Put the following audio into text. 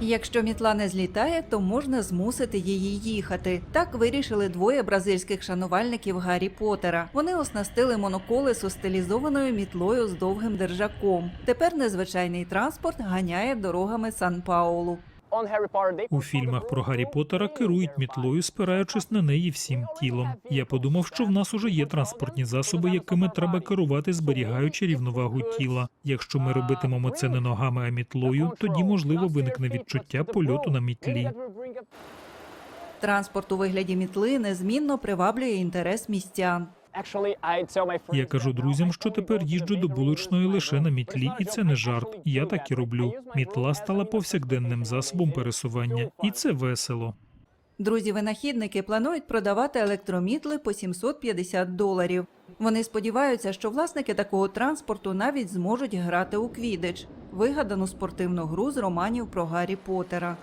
Якщо мітла не злітає, то можна змусити її їхати. Так вирішили двоє бразильських шанувальників Гаррі Поттера. Вони оснастили моноколесо стилізованою мітлою з довгим держаком. Тепер незвичайний транспорт ганяє дорогами Сан-Паулу. У фільмах про Гаррі Поттера керують мітлою, спираючись на неї всім тілом. Я подумав, що в нас уже є транспортні засоби, якими треба керувати, зберігаючи рівновагу тіла. Якщо ми робитимемо це не ногами, а мітлою, тоді можливо виникне відчуття польоту на мітлі. Транспорт у вигляді мітли незмінно приваблює інтерес містян. Я кажу друзям, що тепер їжджу до булочної лише на мітлі, і це не жарт. Я так і роблю. Мітла стала повсякденним засобом пересування, і це весело. Друзі-винахідники планують продавати електромітли по 750 доларів. Вони сподіваються, що власники такого транспорту навіть зможуть грати у квідич, вигадану спортивну гру з романів про Гаррі Поттера.